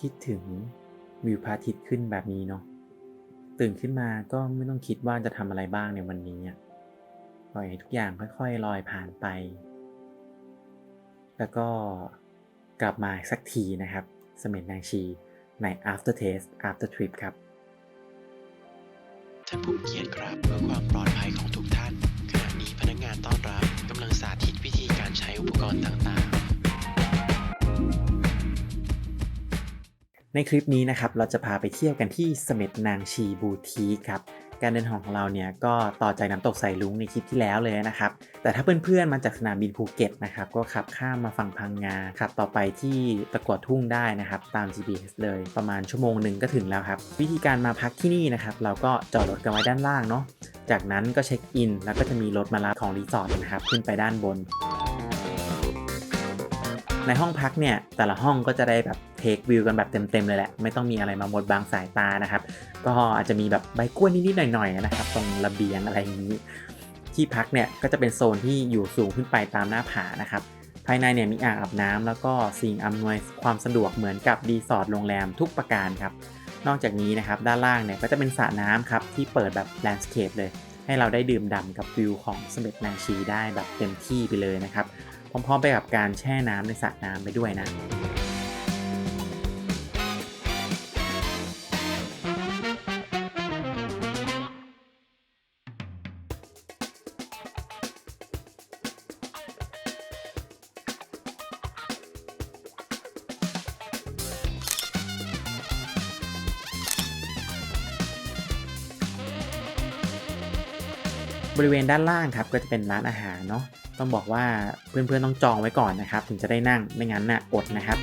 คิดถึงวิวพระอาทิตย์ขึ้นแบบนี้เนาะตื่นขึ้นมาก็ไม่ต้องคิดว่าจะทำอะไรบ้างในวันนี้ปล่อยให้ทุกอย่างค่อยๆลอยผ่านไป แล้วก็กลับมาสักทีนะครับ เสม็ดนางชีใน after taste after trip ครับท่านผู้เกียรติครับเพื่อความปลอดภัยของทุกท่านขณะนี้พนักงานต้อนรับกำลังสาธิตวิธีการใช้อุปกรณ์ต่างๆ ในคลิปนี้นะครับเราจะพาไปเที่ยวกันที่เสม็ดนางชีบูทีครับการเดินทางของเราเนี่ยก็ต่อจากน้ำตกสายลุงในคลิปที่แล้วเลยนะครับ แต่ถ้าเพื่อนๆมาจากสนามบินภูเก็ตนะครับก็ขับข้ามมาฝั่งพังงาขับต่อไปที่ตะกัวทุ่งได้นะครับ ตาม GPS เลยประมาณชั่วโมงหนึ่งก็ถึงแล้วครับ วิธีการมาพักที่นี่นะครับ เราก็จอดรถกันไว้ด้านล่างเนาะจากนั้นก็เช็คอิน แล้วก็จะมีรถมารับของรีสอร์ทนะครับขึ้นไปด้านบน ในห้องพักเนี่ยแต่ละห้องก็จะได้แบบเทควิวกันแบบเต็มๆเลยแหละไม่ต้องมีอะไรมาบดบังสายตานะครับ ก็อาจจะมีแบบใบกล้วยนิดๆหน่อยๆนะครับ ตรงระเบียงอะไรอย่างนี้ ที่พักเนี่ยก็จะเป็นโซนที่อยู่สูงขึ้นไปตามหน้าผานะครับภายในเนี่ยมีอ่างอาบน้ำแล้วก็สิ่งอำนวยความสะดวกเหมือนกับรีสอร์ทโรงแรมทุกประการครับนอกจากนี้นะครับด้านล่างเนี่ยก็จะเป็นสระน้ำครับที่เปิดแบบแลนด์สเคปเลย ให้เราได้ดื่มด่ำกับวิวของเสม็ดนางชีได้แบบเต็มที่ไปเลยนะครับ พร้อมๆไปกับการแช่น้ำในสระน้ำไปด้วยนะ บริเวณด้านล่างครับก็จะเป็นร้านอาหารเนาะต้องบอกว่าเพื่อนๆต้องจองไว้ก่อนนะครับ ถึงจะได้นั่งไม่งั้นน่ะอดนะครับ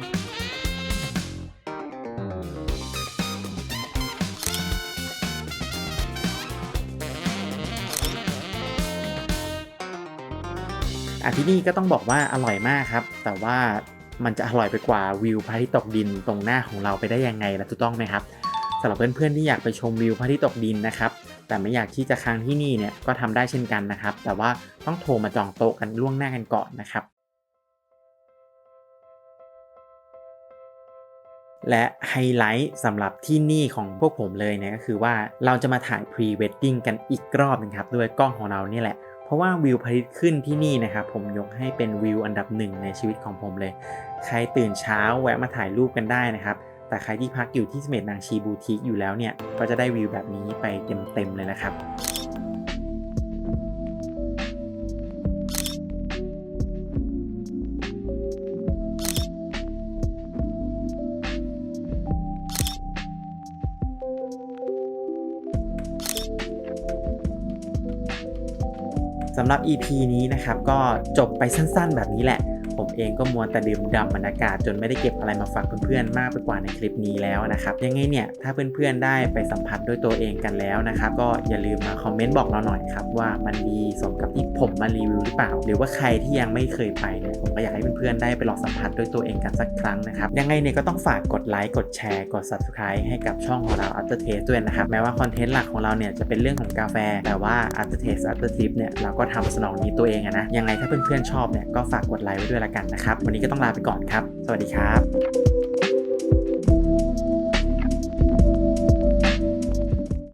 อะที่นี่ก็ต้องบอกว่าอร่อยมากครับ แต่ว่ามันจะอร่อยไปกว่าวิวพระอาทิตย์ตกดินตรงหน้าของเราไปได้ยังไงล่ะถูกต้องไหมครับำหรับเพื่อนๆที่อยากไปชมวิวพระอาทิตย์ตกดินนะครับ แต่ไม่อยากที่จะค้างที่นี่เนี่ยก็ทำได้เช่นกันนะครับ แต่ว่าต้องโทรมาจองโต๊ะกันล่วงหน้ากันก่อนนะครับ และไฮไลท์สำหรับที่นี่ของพวกผมเลยเนี่ยก็คือว่าเราจะมาถ่ายพรีเวดดิ้งกันอีกรอบนึงครับด้วยกล้องของเรานี่แหละเพราะว่าวิวพระอาทิตย์ขึ้นที่นี่นะครับผมยกให้เป็นวิวอันดับหนึ่งในชีวิตของผมเลย ใครตื่นเช้าแวะมาถ่ายรูปกันได้นะครับ แต่ใครที่พักอยู่ที่เสม็ดนางชีบูติกอยู่แล้วเนี่ย ก็จะได้วิวแบบนี้ไปเต็มๆเลยนะครับสำหรับ EP นี้นะครับ ก็จบไปสั้นๆ แบบนี้แหละ ผมเองก็มัวแต่ดื่มด่ำบรรยากาศจนไม่ได้เก็บอะไรมาฝากเพื่อนๆมากไปกว่าในคลิปนี้แล้วนะครับยังไงเนี่ยถ้าเพื่อนๆได้ไปสัมผัสด้วยตัวเองกันแล้วนะครับก็อย่าลืมมาคอมเมนต์บอกเราหน่อยครับว่ามันดีสมกับที่ผมมารีวิวหรือเปล่า หรือว่าใครที่ยังไม่เคยไปเนี่ยผมก็อยากให้เพื่อนๆได้ไปลองสัมผัสด้วยตัวเองกันสักครั้งนะครับยังไงเนี่ยก็ต้องฝากกดไลค์กดแชร์กด subscribe ให้กับช่องของเรา After Taste ด้วยนะครับแม้ว่าคอนเทนต์หลักของเราเนี่ยจะเป็นเรื่องของกาแฟ แต่ว่า After Taste After Tip เนี่ยเราก็ทำสนองนี้ตัวเองอะนะยังไงถ้าเพื่อนๆชอบเนี่ยก็ฝากกดไลค์ไว้ด้วยละกันนะครับ วันนี้ก็ต้องลาไปก่อนครับ สวัสดีครับ